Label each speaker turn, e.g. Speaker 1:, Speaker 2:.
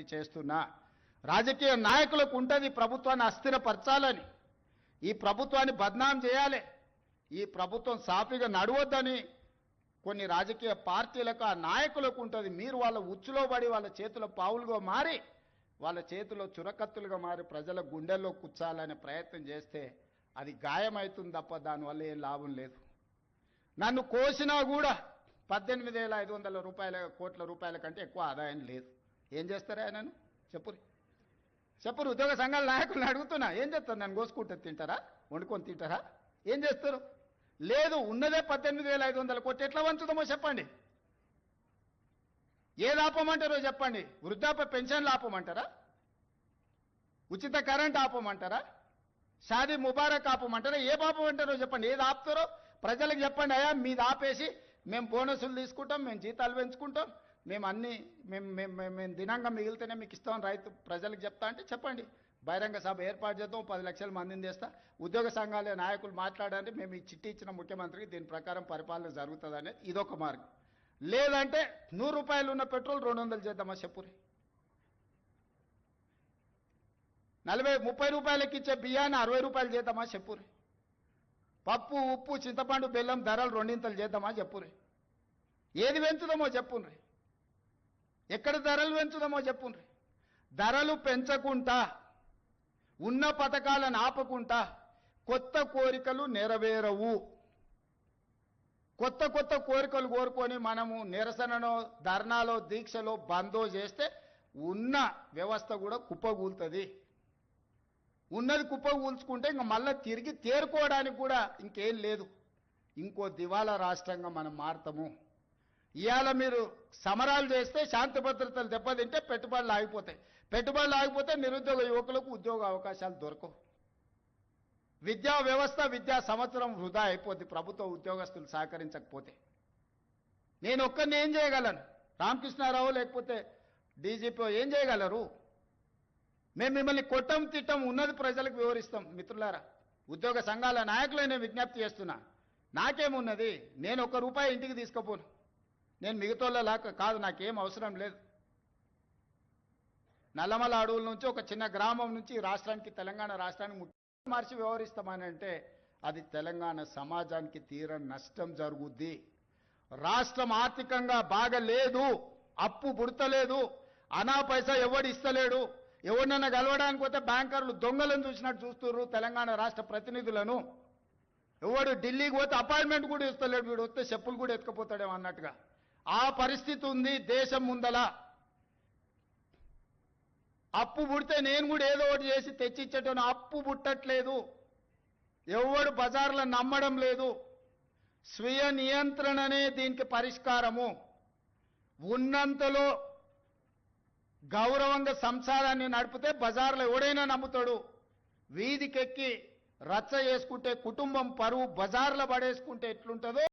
Speaker 1: విజ్ఞప్తి చేస్తున్నా. రాజకీయ నాయకులకు ఉంటుంది ప్రభుత్వాన్ని అస్థిరపరచాలని. ఈ ప్రభుత్వాన్ని బద్నాం చేయాలి. ఈ ప్రభుత్వం సాఫీగా నడవద్దని కొన్ని రాజకీయ పార్టీలకు ఆ నాయకులకు ఉంటుంది. మీరు వాళ్ళ ఉచ్చులో పడి వాళ్ళ చేతిలో పావులుగా మారి వాళ్ళ చేతిలో చురకత్తులుగా మారి ప్రజల గుండెల్లో కూర్చాలనే ప్రయత్నం చేస్తే అది గాయమవుతుంది తప్ప దానివల్ల ఏం లాభం లేదు. నన్ను కోసినా కూడా పద్దెనిమిది వేల ఐదు వందల రూపాయల కోట్ల రూపాయల కంటే ఎక్కువ ఆదాయం లేదు. ఏం చేస్తారా నన్ను చెప్పురి. చెప్పురు ఉద్యోగ సంఘాల నాయకులను అడుగుతున్నా. ఏం చేస్తారు? నన్ను కోసుకుంటారు తింటారా? వండుకొని తింటారా? ఏం చేస్తారు? లేదు ఉన్నదే పద్దెనిమిది వేల ఐదు వందల కోట్లు. ఎట్లా వంచుదామో చెప్పండి. ఏది ఆపమంటారో చెప్పండి. వృద్ధాప్య పెన్షన్లు ఆపమంటారా? ఉచిత కరెంట్ ఆపమంటారా? షాదీ ముబారక్ ఆపమంటారా? ఏ ఆపమంటారో చెప్పండి. ఏది ఆపుతారో ప్రజలకు చెప్పండి. అయ్యా మీది ఆపేసి మేము బోనసులు తీసుకుంటాం మేము జీతాలు పెంచుకుంటాం. మేము అన్ని మేము మేము మేము మేము దినంగా మిగిలితేనే మీకు ఇస్తాం రైతు ప్రజలకు చెప్తా అంటే చెప్పండి. బహిరంగ సభ ఏర్పాటు చేద్దాం పది లక్షల మందిని చేస్తా ఉద్యోగ సంఘాల నాయకులు మాట్లాడండి. మేము ఈ చిట్టి ఇచ్చిన ముఖ్యమంత్రికి దీని ప్రకారం పరిపాలన జరుగుతుంది అనేది ఇదొక మార్గం. లేదంటే నూరు రూపాయలు ఉన్న పెట్రోల్ రెండు వందలు చేద్దామా చెప్పురి? నలభై ముప్పై రూపాయలకి ఇచ్చే బియ్యాన్ని అరవై రూపాయలు చేద్దామా చెప్పురి? పప్పు ఉప్పు చింతపండు బెల్లం ధరలు రెండింతలు చేద్దామా చెప్పురి? ఏది పెంచుదామో చెప్పుండ్రి ఎక్కడ ధరలు పెంచుదామో చెప్పుండ్రి. ధరలు పెంచకుండా ఉన్న పథకాలను ఆపకుండా కొత్త కోరికలు నెరవేరవు. కొత్త కొత్త కోరికలు కోరుకొని మనము నిరసనలో ధర్నాలో దీక్షలో బందో చేస్తే ఉన్న వ్యవస్థ కూడా కుప్పగూలుతుంది ఉన్నది కుప్పగూల్చుకుంటే ఇంక మళ్ళీ తిరిగి తేరుకోవడానికి కూడా ఇంకేం లేదు. ఇంకో దివాలా రాష్ట్రంగా మనం మారుతాము. ఇవాళ మీరు సమరాలు చేస్తే శాంతి భద్రతలు దెబ్బతింటే పెట్టుబడులు ఆగిపోతాయి. పెట్టుబడులు ఆగిపోతే నిరుద్యోగ యువకులకు ఉద్యోగ అవకాశాలు దొరకవు. విద్యా వ్యవస్థ విద్యా సంవత్సరం వృధా అయిపోద్ది. ప్రభుత్వ ఉద్యోగస్తులు సహకరించకపోతే. నేను ఒక్కరిని ఏం చేయగలను? రామకృష్ణారావు లేకపోతే డీజీపీ ఏం చేయగలరు? మేము మిమ్మల్ని కొట్టం తిట్టం ఉన్నది ప్రజలకు వివరిస్తాం. మిత్రులారా ఉద్యోగ సంఘాల నాయకులు నేను విజ్ఞప్తి చేస్తున్నా. నాకేమున్నది? నేను ఒక్క రూపాయి ఇంటికి తీసుకుపోను. నేను మిగతా కాదు నాకేం అవసరం లేదు. నల్లమల అడవుల నుంచి ఒక చిన్న గ్రామం నుంచి రాష్ట్రానికి తెలంగాణ రాష్ట్రానికి ముట్టి మార్చి వ్యవహరిస్తామని అంటే అది తెలంగాణ సమాజానికి తీర నష్టం జరుగుద్ది. రాష్ట్రం ఆర్థికంగా బాగలేదు అప్పు పుడతలేదు అనా పైసా ఎవడు ఇస్తలేడు ఎవరినైనా గలవడానికి పోతే బ్యాంకర్లు దొంగలను చూసినట్టు చూస్తున్నారు తెలంగాణ రాష్ట్ర ప్రతినిధులను. ఎవడు ఢిల్లీకి పోతే అపాయింట్మెంట్ కూడా ఇస్తలేడు వీడు వస్తే చెప్పులు కూడా ఎత్తుకపోతాడేమో అన్నట్టుగా. ఆ పరిస్థితి ఉంది దేశం ముందల. అప్పు పుడితే నేను కూడా ఏదో ఒకటి చేసి తెచ్చిచ్చేటోను అప్పు పుట్టట్లేదు. ఎవడు బజార్లో నమ్మడం లేదు. స్వీయ నియంత్రణనే దీనికి పరిష్కారము. ఉన్నంతలో గౌరవంగా సంసారాన్ని నడిపితే బజార్లో ఎవడైనా నమ్ముతాడు. వీధికెక్కి రచ్చ చేసుకుంటే కుటుంబం పరువు బజార్లో పడేసుకుంటే ఎట్లుంటుందో